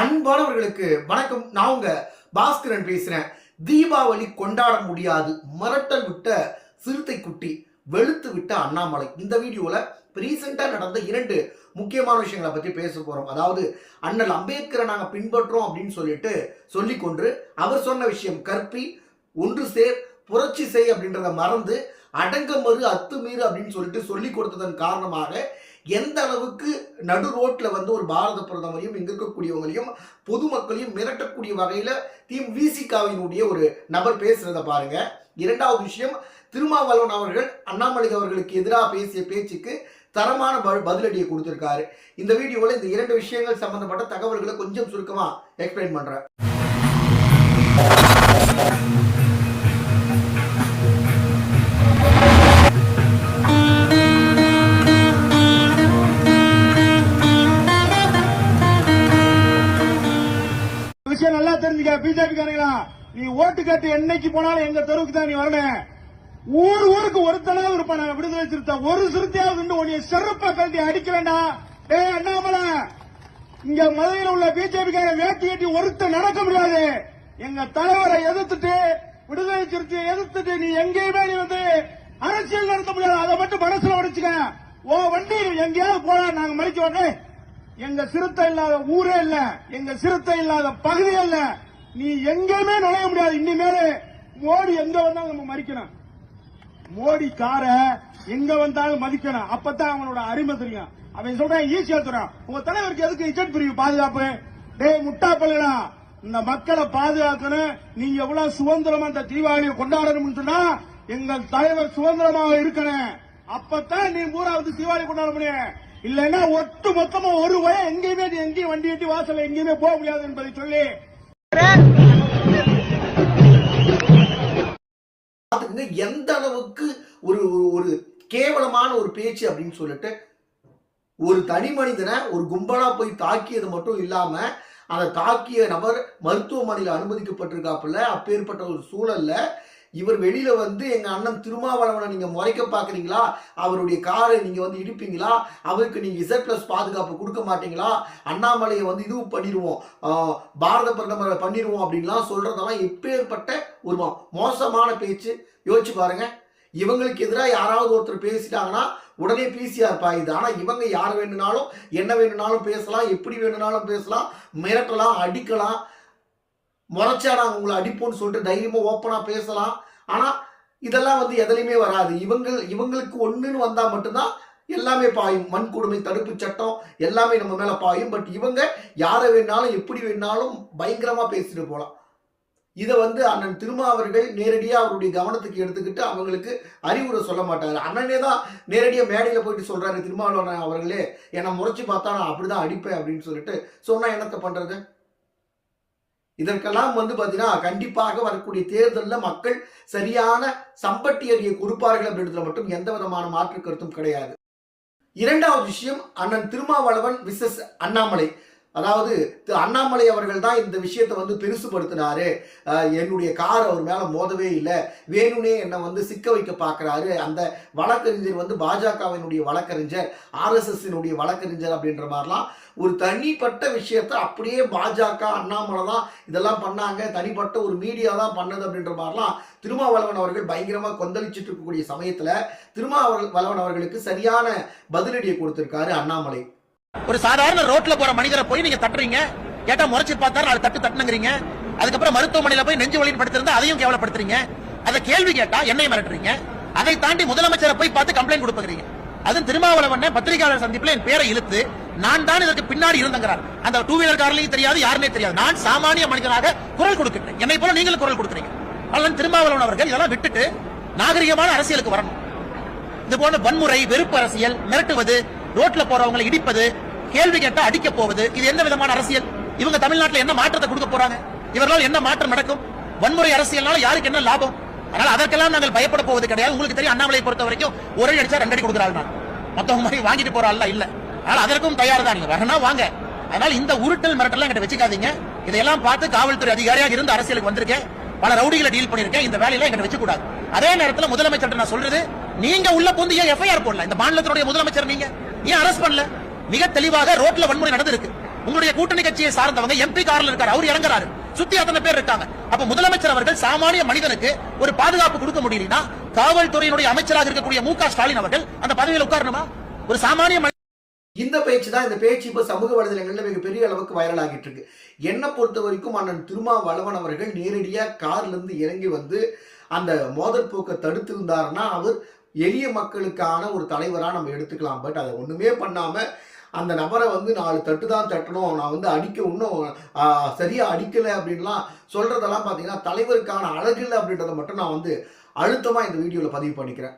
அன்பானவர்களுக்கு வணக்கம். நான் உங்க பாஸ்கரன் பேசுறேன். தீபாவளி கொண்டாட முடியாது. மிரட்டல் விட்ட சிறுத்தை குட்டி வெளுத்து விட்ட அண்ணாமலை. இந்த வீடியோல ரீசெண்டா நடந்த இரண்டு முக்கியமான விஷயங்களை பத்தி பேச போறோம். அதாவது அண்ணல் அம்பேத்கரை நாங்க பின்பற்றோம் அப்படின்னு சொல்லிட்டு சொல்லிக்கொண்டு அவர் சொன்ன விஷயம் கற்பி ஒன்று சேர் புரட்சி செய் அப்படின்றத மறந்து அடங்கமறு அத்துமீறு அப்படின்னு சொல்லிட்டு சொல்லி கொடுத்ததன் காரணமாக எந்த அளவுக்கு நடு ரோட்டில் வந்து ஒரு பாரத பிரதமரையும் இங்கே இருக்கக்கூடியவங்களையும் பொதுமக்களையும் மிரட்டக்கூடிய வகையில் தீம் விசிகாவினுடைய ஒரு நபர் பேசுகிறத பாருங்க. இரண்டாவது விஷயம் திருமாவளவன் அவர்கள் அண்ணாமலை அவர்களுக்கு எதிராக பேசிய பேச்சுக்கு தரமான ப- பதிலடியை கொடுத்திருக்காரு. இந்த வீடியோவில் இந்த இரண்டு விஷயங்கள் சம்பந்தப்பட்ட தகவல்களை கொஞ்சம் சுருக்கமாக எக்ஸ்பிளைன் பண்ணுறேன் பிஜேபி காரங்களா நீ ஓட்டு கட்டு என்னைக்கு போனாலும் எங்க தெருவுக்கு தான் நீ வரணும். ஊர் ஊருக்கு ஒருத்தனாவது இருப்பான விடுதலை சிறுத்தை ஒரு சிறுத்தையாவது உன்னைய செருப்பை கழட்டி அடிக்க வேண்டாம் டேய் அண்ணாமலை இங்க மதுரையில் உள்ள பிஜேபி காரன் வேட்டி கட்டி ஒருத்தன் நடக்க முடியாது. எங்க தலைவரை எதிர்த்துட்டு விடுதலை சிறுத்தையை எதிர்த்துட்டு நீ எங்கேயுமே நீ வந்து அரசியல் நடத்த முடியாது. அதை மட்டும் மனசுல உடைச்சுக்க ஓ வண்டி எங்கேயாவது போனா நாங்க மறிக்க உடனே எங்க சிறுத்தை இல்லாத ஊரே இல்ல. எங்க சிறுத்தை இல்லாத பகுதியே இல்ல. நீ எங்கேயுமே நுழைய முடியாது. இனிமேல் மோடி எங்க வந்தாலும் நம்ம மறிக்கணும் மோடி கார எங்க வந்தாலும் மதிக்கணும் அப்பதான் அவனோட அருமை தெரியும். அவன் சொல்றான் ஈஸியா சொல்றான் உங்க தலைவருக்கு எதுக்கு இஜெட் பிரிவு பாதுகாப்பு? டேய் முட்டா பல்லுடா. இந்த மக்களை பாதுகாக்கணும். நீங்க எவ்வளவு சுதந்திரமா இந்த தீபாவளியை கொண்டாடணும்னு சொன்னா எங்கள் தலைவர் சுதந்திரமாக இருக்கணும். அப்பதான் நீ பூரா வந்து தீபாவளி கொண்டாட முடியும். இல்லைன்னா ஒட்டு மொத்தமா ஒரு வய எங்கேயுமே நீ எங்கேயும் வண்டி எட்டி வாசல்ல எங்கேயுமே போக முடியாது என்பதை சொல்லி எந்த அளவுக்கு ஒரு ஒரு- கேவலமான ஒரு பேச்சு அப்படின்னு சொல்லிட்டு ஒரு தனி மனிதனை ஒரு கும்பலா போய் தாக்கியது மட்டும் இல்லாம அதை தாக்கிய நபர் மருத்துவமனையில் அனுமதிக்கப்பட்டிருக்காப்புல அப்பேற்பட்ட ஒரு சூழல்ல இவர் வெளியில வந்து எங்க அண்ணன் திருமாவளவனை நீங்க முறைக்க பாக்குறீங்களா? அவருடைய காரை நீங்க வந்து இடிப்பீங்களா? அவருக்கு நீங்க இசட் பிளஸ் பாதுகாப்பு கொடுக்க மாட்டீங்களா? அண்ணாமலையை வந்து இது பண்ணிடுவோம் பாரத பிரதமரை பண்ணிடுவோம் அப்படின்லாம் சொல்றதெல்லாம் எப்பேற்பட்ட ஒரு மோசமான பேச்சு. யோசிச்சு பாருங்க. இவங்களுக்கு எதிராக யாராவது ஒருத்தர் பேசிட்டாங்கன்னா உடனே பிசிஆர் பாயுது. ஆனால் இவங்க யார் வேணும்னாலும் என்ன வேணும்னாலும் பேசலாம் எப்படி வேணும்னாலும் பேசலாம் மிரட்டலாம் அடிக்கலாம். முறைச்சா நாங்கள் உங்களை அடிப்போம்னு சொல்லிட்டு தைரியமாக ஓப்பனாக பேசலாம். ஆனால் இதெல்லாம் வந்து எதுலையுமே வராது. இவங்க இவங்களுக்கு ஒன்றுன்னு வந்தால் மட்டும்தான் எல்லாமே பாயும். மண் கொடுமை தடுப்பு சட்டம் எல்லாமே நம்ம மேலே பாயும். பட் இவங்க யாரை வேணாலும் எப்படி வேணாலும் பயங்கரமாக பேசிட்டு போகலாம் இதை வந்து அண்ணன் திருமா நேரடியாக அவருடைய கவனத்துக்கு எடுத்துக்கிட்டு அவங்களுக்கு அறிவுரை சொல்ல மாட்டார். அண்ணனே தான் நேரடியாக மேடையில் போயிட்டு சொல்கிறாரு திருமாவளவன் அவர்களே. என்னை முறைச்சி பார்த்தா நான் அப்படிதான் அடிப்பேன் அப்படின்னு சொல்லிட்டு சொன்னால் என்னத்தை பண்ணுறது இதற்கெல்லாம் வந்து பார்த்தீங்கன்னா கண்டிப்பாக வரக்கூடிய தேர்தலில் மக்கள் சரியான சம்பட்டி அறியை கொடுப்பார்கள் அப்படின்றதுல மட்டும் எந்த விதமான மாற்று கருத்தும் கிடையாது. இரண்டாவது விஷயம் அண்ணன் திருமாவளவன் விசஸ் அண்ணாமலை. அதாவது திரு அண்ணாமலை அவர்கள் தான் இந்த விஷயத்தை வந்து பெருசுபடுத்தினாரு. என்னுடைய கார் அவர் மேல மோதவே இல்லை. வேணுனே என்னை வந்து சிக்க வைக்க பார்க்கறாரு அந்த வழக்கறிஞர் வந்து பாஜகவினுடைய வழக்கறிஞர் ஆர்எஸ்எஸ்னுடைய வழக்கறிஞர் அப்படின்ற மாதிரிலாம் ஒரு தனிப்பட்ட விஷயத்த அப்படியே பாஜக அண்ணாமலை தான் இதெல்லாம் பண்ணாங்க. தனிப்பட்ட ஒரு மீடியா தான் பண்ணது அப்படின்ற மாதிரிலாம் திருமாவளவன் அவர்கள் பயங்கரமாக கொந்தளிச்சிட்டு இருக்கக்கூடிய சமயத்தில் திருமாவளவன் அவர்களுக்கு சரியான பதிலடியை கொடுத்துருக்காரு அண்ணாமலை. ஒரு சாதாரண ரோட்ல போற மனிதரை போய் நீங்க தட்டுறீங்க. கேட்டா முறைச்சு பார்த்தா நாலு தட்டு தட்டுனுங்கிறீங்க. அதுக்கப்புறம் மருத்துவமனையில போய் நெஞ்சு வலின்னு படுத்திருந்தா அதையும் கேவலப்படுத்துறீங்க. அதை கேள்வி கேட்டா என்னை மிரட்டுறீங்க. அதை தாண்டி முதலமைச்சரை போய் பார்த்து கம்ப்ளைண்ட் கொடுப்பீங்க அது திருமாவளவன் பத்திரிகையாளர் சந்திப்புல என் பேரை இழுத்து நான் தான் இதற்கு பின்னாடி இருந்தங்கிறார். அந்த டூ வீலர் கார்லயும் தெரியாது யாருமே தெரியாது. நான் சாமானிய மனிதனாக குரல் கொடுக்கிறேன் என்னை போல நீங்களும் குரல் கொடுக்குறீங்க. அதனால திருமாவளவன் அவர்கள் இதெல்லாம் விட்டுட்டு நாகரிகமான அரசியலுக்கு வரணும். இது போன்ற வன்முறை வெறுப்பு அரசியல் மிரட்டுவது ரோட்ல போறவங்களை இடிப்பது கேள்வி கேட்டா அடிக்க போவது இது எந்த விதமான அரசியல்? இவங்க தமிழ்நாட்டில் என்ன மாற்றத்தை கொடுக்க போறாங்க? இவர்களால் என்ன மாற்றம் நடக்கும்? வன்முறை அரசியல்னால யாருக்கு என்ன லாபம்? அதனால அதற்கெல்லாம் நாங்கள் பயப்பட போவது கிடையாது. உங்களுக்கு தெரியும் அண்ணாமலையை பொறுத்த வரைக்கும் ஒரே அடிச்சா ரெண்டு அடி கொடுக்குறாள் நான் மத்தவங்க மாதிரி வாங்கிட்டு போற ஆள் இல்ல. அதனால அதற்கும் தயார் தான். நீங்க வரனா வாங்க. அதனால இந்த உருட்டல் மிரட்டல் என்கிட்ட வச்சுக்காதீங்க. இதையெல்லாம் பார்த்து காவல்துறை அதிகாரியாக இருந்து அரசியலுக்கு வந்திருக்கேன். பல ரவுடிகளை டீல் பண்ணிருக்கேன் இந்த வேலையெல்லாம் எங்கிட்ட வச்சு கூடாது அதே நேரத்தில் முதலமைச்சர் நான் சொல்றது நீங்க உள்ள புந்து ஏன் எஃப்ஐஆர் போடல? இந்த மாநிலத்தினுடைய முதலமைச்சர் நீங்க. ஏன் அரெஸ்ட் பண்ணல? மிக தெளிவாக ரோட்ல வன்முறை நடந்திருக்கு. உங்களுடைய கூட்டணி கட்சியை சார்ந்தவங்க எம்பி கார்ல இருக்காரு அவர் இறங்குறாரு. சுத்தி அத்தனை பேர் இருக்காங்க. அப்ப முதலமைச்சர் அவர்கள் சாமானிய மனிதனுக்கு ஒரு பாதுகாப்பு கொடுக்க முடியலனா காவல்துறையினுடைய அமைச்சராக இருக்கக்கூடிய மு ஸ்டாலின் அவர்கள் அந்த பதவியில் உட்காரணுமா? ஒரு சாமானிய மனிதன் இந்த பேச்சு தான் இந்த பேச்சு இப்போ சமூக வலைதளங்களில் மிகப்பெரிய அளவுக்கு வைரல் ஆகிட்டு இருக்கு. என்னை பொறுத்த வரைக்கும் அண்ணன் திருமாவளவன் அவர்கள் நேரடியாக கார்ல இருந்து இறங்கி வந்து அந்த மோதல் போக்கை தடுத்திருந்தாருன்னா அவர் எளிய மக்களுக்கான ஒரு தலைவராக நம்ம எடுத்துக்கலாம். பட் அதை ஒன்றுமே பண்ணாமல் அந்த நபரை வந்து நாலு தட்டு தான் தட்டணும். நான் வந்து அடிக்க இன்னும் சரியாக அடிக்கலை அப்படின்லாம் சொல்கிறதெல்லாம் பார்த்தீங்கன்னா தலைவருக்கான அழகில்லை அப்படின்றத மட்டும் நான் வந்து அழுத்தமாக இந்த வீடியோவில் பதிவு பண்ணிக்கிறேன்.